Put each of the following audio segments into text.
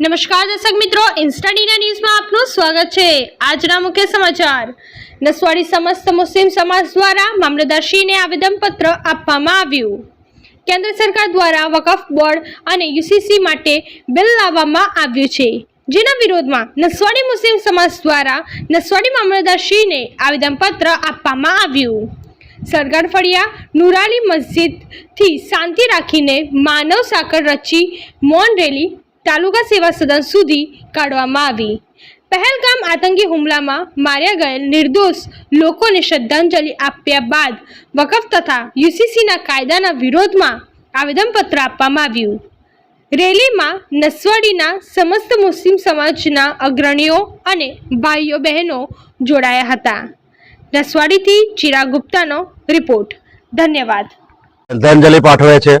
નમસ્કાર દર્શક મિત્રો ઇન્સ્ટાડીના ન્યૂઝમાં આપનું સ્વાગત છે. આજના મુખ્ય સમાચાર. નસવાડી સમસ્ત મુસ્લિમ સમાજ દ્વારા મામલતદારશ્રીને આવેદનપત્ર આપવામાં આવ્યું. કેન્દ્ર સરકાર દ્વારા વકફ બોર્ડ અને યુસીસી માટે બિલ લાવવામાં આવ્યું છે. જેના વિરોધમાં નસવાડી મુસ્લિમ સમાજ દ્વારા નસવાડી મામલતદારશ્રીને આવેદનપત્ર આપવામાં આવ્યું. સરગાર ફળિયા નુરાલી મસ્જિદથી શાંતિ રાખીને માનવ સાકર રચી મૌન રેલી તાલુકા સેવા સદન સુધી કાઢવામાં આવી. પહેલગામ આતંકી હુમલામાં માર્યા ગયેલ નિર્દોષ લોકોને શ્રદ્ધાંજલિ આપ્યા બાદ વકફ તથા યુસીસીના કાયદાના વિરોધમાં આવેદનપત્ર આપવામાં આવ્યું. રેલીમાં નસવાડીના સમસ્ત મુસ્લિમ સમાજના અગ્રણીઓ અને ભાઈઓ બહેનો જોડાયા હતા. નસવાડીથી ચિરા ગુપ્તાનો રિપોર્ટ. ધન્યવાદ. શ્રદ્ધાંજલિ પાઠવે છે.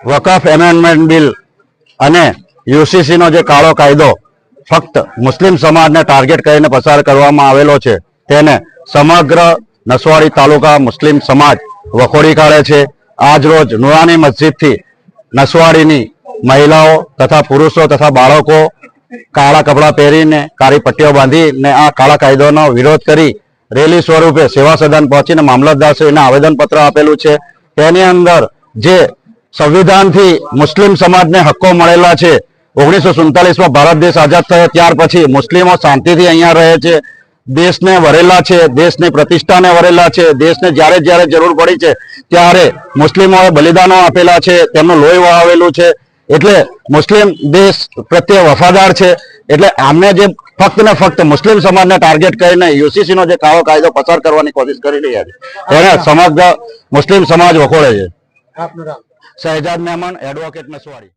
વકફ એમેન્ડમેન્ટ બિલ અને યુસીસીનો જે કાળો કાયદો ફક્ત મુસ્લિમ સમાજને ટાર્ગેટ કરીને પસાર કરવામાં આવેલો છે, તેને સમગ્ર નસવાડી તાલુકા મુસ્લિમ સમાજ વખોડી કાઢે છે. આજ રોજ નુરાની મસ્જિદથી નસવાડીની મહિલાઓ તથા પુરુષો તથા બાળકો કાળા કપડાં પહેરીને કાળી પટ્ટીઓ બાંધીને આ કાળા કાયદોનો વિરોધ કરી રેલી સ્વરૂપે સેવા સદન પહોંચીને મામલતદારશ્રીને આવેદનપત્ર આપેલું છે. તેની અંદર જે સંવિધાનથી મુસ્લિમ સમાજને હક્કો મળેલા છે. ઓગણીસો સુડતાલીસમાં ભારત દેશ આઝાદ થયો, ત્યાર પછી મુસ્લિમો શાંતિથી અહીંયા રહે છે. દેશને વરેલા છે, દેશની પ્રતિષ્ઠાને વરેલા છે, દેશને જ્યારે જ્યારે જરૂર પડી છે, ત્યારે મુસ્લિમોએ બલિદાનો આપેલા છે, તેમનું લોહી વહાવેલું છે. એટલે મુસ્લિમ દેશ પ્રત્યે વફાદાર છે. એટલે આમને જે ફક્ત ને ફક્ત મુસ્લિમ સમાજને ટાર્ગેટ કરીને યુસીસી નો જે કાળો કાયદો પસાર કરવાની કોશિશ કરી રહ્યા છે, એને સમગ્ર મુસ્લિમ સમાજ વખોડે છે. આપનું શહેજાદ મહેમાન એડવોકેટ નસવાડી